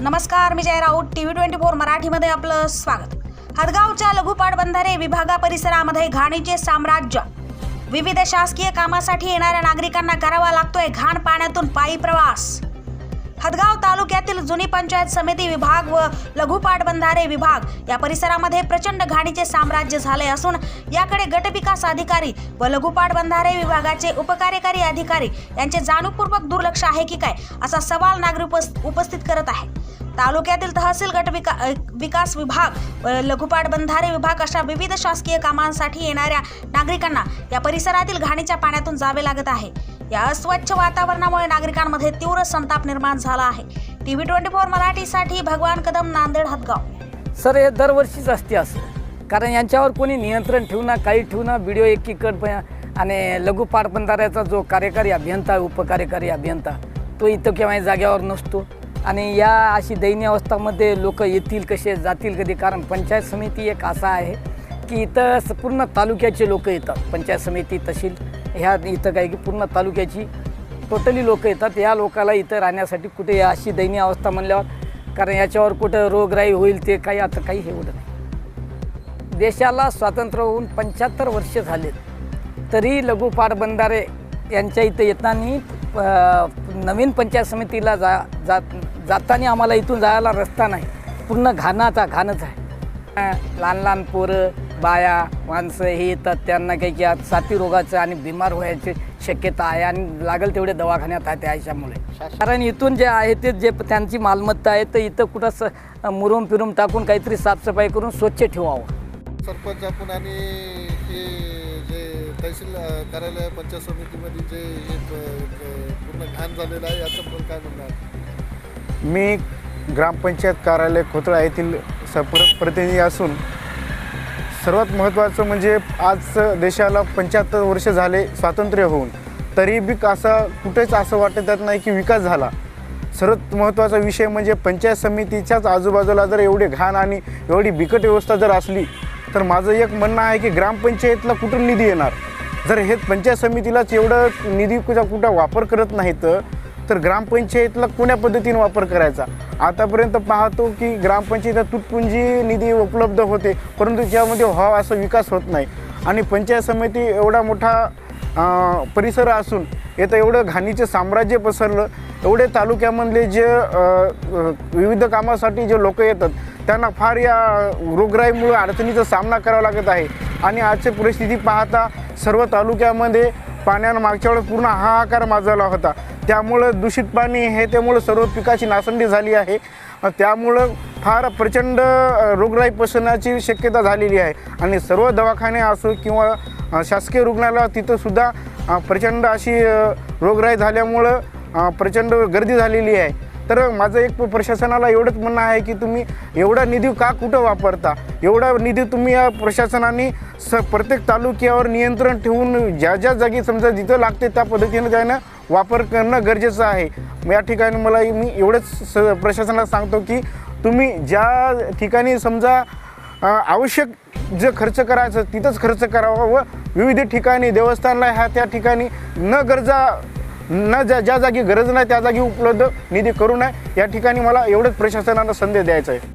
नमस्कार मी Jay Raut. T V twenty four मराठीमध्ये आपलं स्वागत. हदगावच्या लघुपाट बंधारे विभागा परिसरामध्ये घाणीचे साम्राज्य. विविध शासकीय कामासाठी येणाऱ्या नागरिकांना करावा लागतोय घाण पाण्यातून पायी प्रवास. हदगाव तालुक्यातील जुनी पंचायत समिती विभाग व लघुपाट बंधारे विभाग या परिसरामध्ये प्रचंड घाणीचे साम्राज्य झाले असून याकडे गटविकास अधिकारी व लघुपाट बंधारे विभागाचे उपकार्यकारी अधिकारी यांचे जाणीवपूर्वक दुर्लक्ष आहे की काय असा सवाल नागरिक उपस्थित करत आहे तालुक्यातील तहसील गट विका विकास विभाग व लघुपाट बंधारे विभाग अशा विविध शासकीय कामांसाठी येणाऱ्या नागरिकांना या परिसरातील घाणीच्या पाण्यातून जावे लागत आहे. या अस्वच्छ वातावरणामुळे नागरिकांमध्ये तीव्र संताप निर्माण झाला आहे. टी व्ही ट्वेंटी फोर मराठीसाठी भगवान कदम नांदेड हदगाव सर हे दरवर्षीच असते असं. कारण यांच्यावर कोणी नियंत्रण ठेवणं काही ठेवणं व्हिडिओ एकीकड प- आणि लघु पाटबंधाऱ्याचा जो कार्यकारी अभियंता उपकार्यकारी अभियंता तो इथं केव्हा जाग्यावर नसतो. आणि या अशी दयनीय अवस्थामध्ये लोक येतील कसे जातील कधी? कारण पंचायत समिती एक असा आहे की इथं पूर्ण तालुक्याचे लोक येतात. पंचायत समिती तहसील ह्या इथं काय की पूर्ण तालुक्याची टोटली लोक येतात. या लोकाला इथं राहण्यासाठी कुठे अशी दयनीय अवस्था म्हणल्यावर कारण याच्यावर कुठं रोगराई होईल ते काही आता काही हे होत नाही. देशाला स्वातंत्र्य होऊन पंच्याहत्तर वर्ष झालेत. तरी लघु पाटबंधारे यांच्या इथं येताना नवीन पंचायत समितीला जा जात जाताना आम्हाला इथून जायला रस्ता नाही. पूर्ण घाणाचा घाणच आहे. लहान लहान पोरं बाया माणसं हे येतात त्यांना काही की आज साथी रोगाचं आणि बिमार व्हायची शक्यता आहे आणि लागेल तेवढे दवाखान्यात आहे त्याच्यामुळे कारण इथून जे आहे ते जे त्यांची मालमत्ता आहे तर इथं कुठं स मुरुम फिरून टाकून काहीतरी साफसफाई करून स्वच्छ ठेवावं. सरपंच आपण आणि हे जे तहसील कार्यालय पंचायत समितीमध्ये जे पूर्ण घाण झालेलं आहे याच्याबद्दल काय म्हणणार? मी ग्रामपंचायत कार्यालय खोतळा येथील सप्र प्रतिनिधी असून सर्वात महत्त्वाचं म्हणजे आज देशाला पंच्याहत्तर वर्ष झाले स्वातंत्र्य होऊन तरी बी असं कुठेच असं वाटत येत नाही की विकास झाला. सर्वात महत्त्वाचा विषय म्हणजे पंचायत समितीच्याच आजूबाजूला जर एवढी घाण आणि एवढी बिकट व्यवस्था जर असली तर माझं एक म्हणणं आहे की ग्रामपंचायतला कुठून निधी येणार? जर हे पंचायत समितीलाच एवढं निधी कुठं वापर करत नाही तर तर ग्रामपंचायतला कोण्या पद्धतीने वापर करायचा? आतापर्यंत पाहतो की ग्रामपंचायतीला तुटपुंजी निधी उपलब्ध होते परंतु ज्यामध्ये व्हावा असा विकास होत नाही. आणि पंचायत समिती एवढा मोठा परिसर असून येतं एवढं घाणीचं साम्राज्य पसरलं एवढे तालुक्यामधले जे विविध कामासाठी जे लोक येतात त्यांना फार या रोगराईमुळे अडचणीचा सामना करावा लागत आहे. आणि आजची परिस्थिती पाहता सर्व तालुक्यामध्ये पाण्यानं मागच्या वेळेस पूर्ण हाहाकार माजवला होता. त्यामुळं दूषित पाणी हे त्यामुळं सर्व पिकाची नासंडी झाली आहे. त्यामुळं फार प्रचंड रोगराई पसरण्याची शक्यता झालेली आहे. आणि सर्व दवाखाने असो किंवा शासकीय रुग्णालय तिथंसुद्धा प्रचंड अशी रोगराई झाल्यामुळं प्रचंड गर्दी झालेली आहे. तर माझं एक प्रशासनाला एवढंच म्हणणं आहे की तुम्ही एवढा निधी का कुठं वापरता? एवढा निधी तुम्ही या प्रशासनाने स प्रत्येक तालुक्यावर नियंत्रण ठेवून ज्या ज्या जागी समजा जिथं लागते त्या पद्धतीनं त्यानं वापर करणं गरजेचं आहे. या ठिकाणी मला मी एवढंच स प्रशासनाला सांगतो की तुम्ही ज्या ठिकाणी समजा आवश्यक जे खर्च करायचं तिथंच खर्च करावा. व विविध ठिकाणी देवस्थानला ह्या त्या ठिकाणी न गरजा न ज्या ज्या जागी गरज नाही त्या जागी उपलब्ध निधी करू नये. या ठिकाणी मला एवढंच प्रशासनाला संदेश द्यायचा आहे.